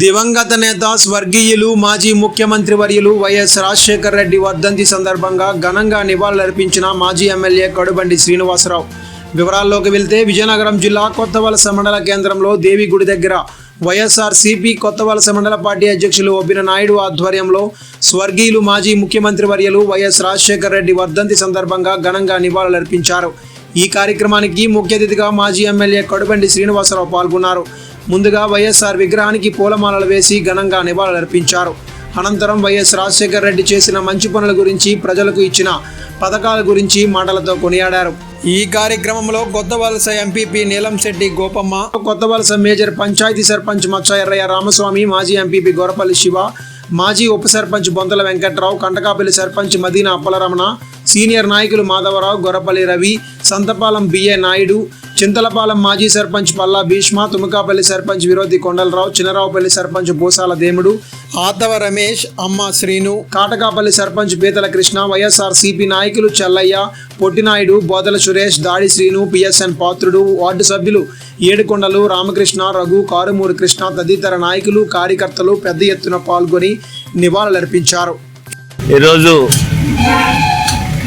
దివంగత నేత స్వర్గీయులు మాజీ ముఖ్యమంత్రి వర్యులు వైఎస్ రాజశేఖర రెడ్డి వర్ధంతి సందర్భంగా ఘనంగా నివాళులర్పించిన మాజీ ఎమ్మెల్యే కడుబండి శ్రీనివాసరావు. వివరాల్లోకి వెళ్తే విజయనగరం జిల్లా కొత్తవలస మండల కేంద్రంలో దేవి గుడి దగ్గర వైఎస్ఆర్ సిపి కొత్తవలస మండల పార్టీ అధ్యక్షులు ఒబ్బిన నాయుడు ఆధ్వర్యంలో స్వర్గీయులు మాజీ ముఖ్యమంత్రి వర్యులు వైఎస్ రాజశేఖర రెడ్డి వర్ధంతి సందర్భంగా ఘనంగా నివాళులర్పించారు. ఈ కార్యక్రమానికి ముఖ్య అతిథిగా మాజీ ఎమ్మెల్యే కడుబండి శ్రీనివాసరావు పాల్గొన్నారు. ముందుగా వైఎస్ఆర్ విగ్రహానికి పూలమాలలు వేసి ఘనంగా నివాళులర్పించారు. అనంతరం వైఎస్ రాజశేఖర రెడ్డి చేసిన మంచి పనుల గురించి ప్రజలకు ఇచ్చిన పథకాల గురించి మాటలతో కొనియాడారు. ఈ కార్యక్రమంలో కొత్తవలస ఎంపీపీ నీలంశెట్టి గోపమ్మ కొత్తవలస మేజర్ పంచాయతీ సర్పంచ్ మచ్చ ఎర్రయ్య రామస్వామి మాజీ ఎంపీపీ గొరపల్లి శివ మాజీ ఉప సర్పంచ్ బొంతల వెంకట్రావు కంటకాపల్లి సర్పంచ్ మదీనా అప్పలరమణ సీనియర్ నాయకులు మాధవరావు గొర్రపల్లి రవి సంతపాలెం బిఏ నాయుడు చింతలపాలెం మాజీ సర్పంచ్ పల్లా భీష్మ తుమకాపల్లి సర్పంచ్ విరోధి కొండలరావు చినరావుపల్లి సర్పంచ్ భూసాల దేముడు ఆతవ రమేష్ అమ్మ శ్రీను కాటకాపల్లి సర్పంచ్ పీతల కృష్ణ వైఎస్ఆర్ సిపి నాయకులు చెల్లయ్య పొట్టినాయుడు బోదల సురేష్ దాడి శ్రీను పిఎస్ఎన్ పాత్రుడు వార్డు సభ్యులు ఏడుకొండలు రామకృష్ణ రఘు కారుమూరి కృష్ణ తదితర నాయకులు కార్యకర్తలు పెద్ద ఎత్తున పాల్గొని నివాళులర్పించారు. ఈరోజు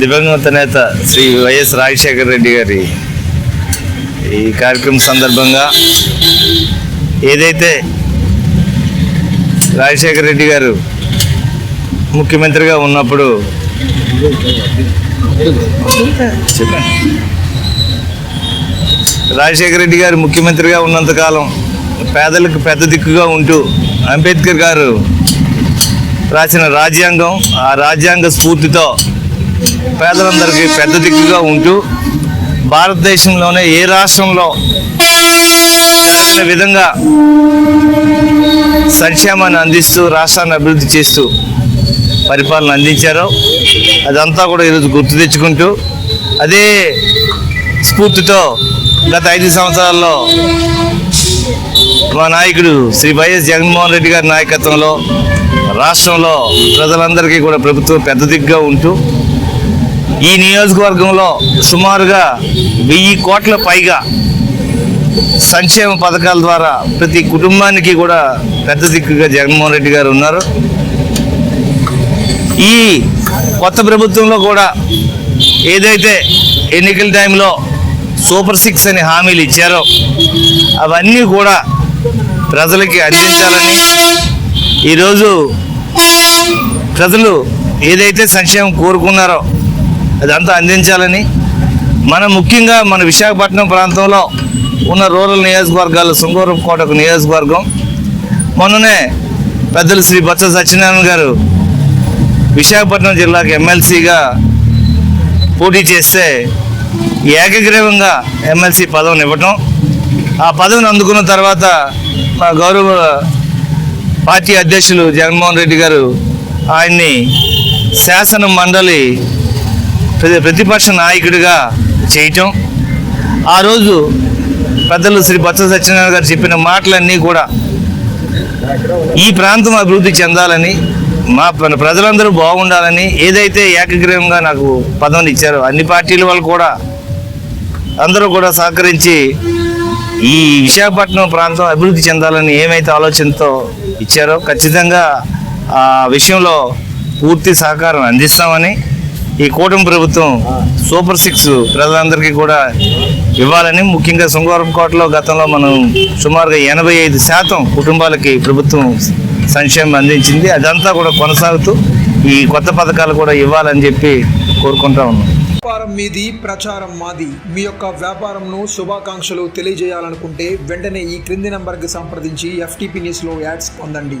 దివంగత నేత శ్రీ వైఎస్ రాజశేఖర రెడ్డి గారి ఈ కార్యక్రమం సందర్భంగా ఏదైతే రాజశేఖర రెడ్డి గారు ముఖ్యమంత్రిగా ఉన్నప్పుడు రాజశేఖర రెడ్డి గారు ముఖ్యమంత్రిగా ఉన్నంతకాలం పేదలకు పెద్ద దిక్కుగా ఉంటూ అంబేద్కర్ గారు రాసిన రాజ్యాంగం ఆ రాజ్యాంగ స్ఫూర్తితో పేదలందరికీ పెద్ద దిక్కుగా ఉంటూ భారతదేశంలోనే ఏ రాష్ట్రంలో జరగని విధంగా సంక్షేమాన్ని అందిస్తూ రాష్ట్రాన్ని అభివృద్ధి చేస్తూ పరిపాలన అందించారో అదంతా కూడా ఈరోజు గుర్తు తెచ్చుకుంటూ అదే స్ఫూర్తితో గత ఐదు సంవత్సరాల్లో మా నాయకుడు శ్రీ వైఎస్ జగన్మోహన్ రెడ్డి గారి నాయకత్వంలో రాష్ట్రంలో ప్రజలందరికీ కూడా ప్రభుత్వం పెద్ద దిగ్గా ఉంటూ ఈ నియోజకవర్గంలో సుమారుగా వెయ్యి కోట్ల పైగా సంక్షేమ పథకాల ద్వారా ప్రతి కుటుంబానికి కూడా పెద్ద దిక్కుగా జగన్మోహన్ రెడ్డి గారు ఉన్నారు. ఈ కొత్త ప్రభుత్వంలో కూడా ఏదైతే ఎన్నికల టైంలో సూపర్ సిక్స్ అని హామీలు ఇచ్చారో అవన్నీ కూడా ప్రజలకి అందించాలని ఈరోజు ప్రజలు ఏదైతే సంక్షేమం కోరుకున్నారో అదంతా అందించాలని మన ముఖ్యంగా మన విశాఖపట్నం ప్రాంతంలో ఉన్న రూరల్ నియోజకవర్గాలు సుంగూరం కోటకు నియోజకవర్గం. మొన్ననే పెద్దలు శ్రీ బొత్స సత్యనారాయణ గారు విశాఖపట్నం జిల్లాకు ఎమ్మెల్సీగా పోటీ చేస్తే ఏకగ్రీవంగా ఎమ్మెల్సీ పదవిని ఇవ్వటం. ఆ పదవిని అందుకున్న తర్వాత మా గౌరవ పార్టీ అధ్యక్షులు జగన్మోహన్ రెడ్డి గారు ఆయన్ని శాసన మండలి ప్రతిపక్ష నాయకుడిగా చేయటం. ఆ రోజు పెద్దలు శ్రీ బొత్స సత్యనారాయణ గారు చెప్పిన మాటలన్నీ కూడా ఈ ప్రాంతం అభివృద్ధి చెందాలని మా ప్రజలందరూ బాగుండాలని ఏదైతే ఏకగ్రీవంగా నాకు పదవిని ఇచ్చారో అన్ని పార్టీల వాళ్ళు కూడా అందరూ కూడా సహకరించి ఈ విశాఖపట్నం ప్రాంతం అభివృద్ధి చెందాలని ఏమైతే ఆలోచనతో ఇచ్చారో ఖచ్చితంగా ఆ విషయంలో పూర్తి సహకారం అందిస్తామని ఈ కూటమి ప్రభుత్వం సూపర్ సిక్స్ ప్రజలందరికీ కూడా ఇవ్వాలని ముఖ్యంగా శృంగారం కోటలో గతంలో మనం సుమారుగా ఎనభై ఐదు శాతం కుటుంబాలకి ప్రభుత్వం సంక్షేమం అందించింది. అదంతా కూడా కొనసాగుతూ ఈ కొత్త పథకాలు కూడా ఇవ్వాలని చెప్పి కోరుకుంటా ఉన్నాం. వ్యాపారం మీది ప్రచారం మాది. మీ యొక్క వ్యాపారంను శుభాకాంక్షలు తెలియజేయాలనుకుంటే వెంటనే ఈ క్రింది నంబర్కి సంప్రదించి ఎఫ్టీపీ న్యూస్లో యాడ్స్ పొందండి.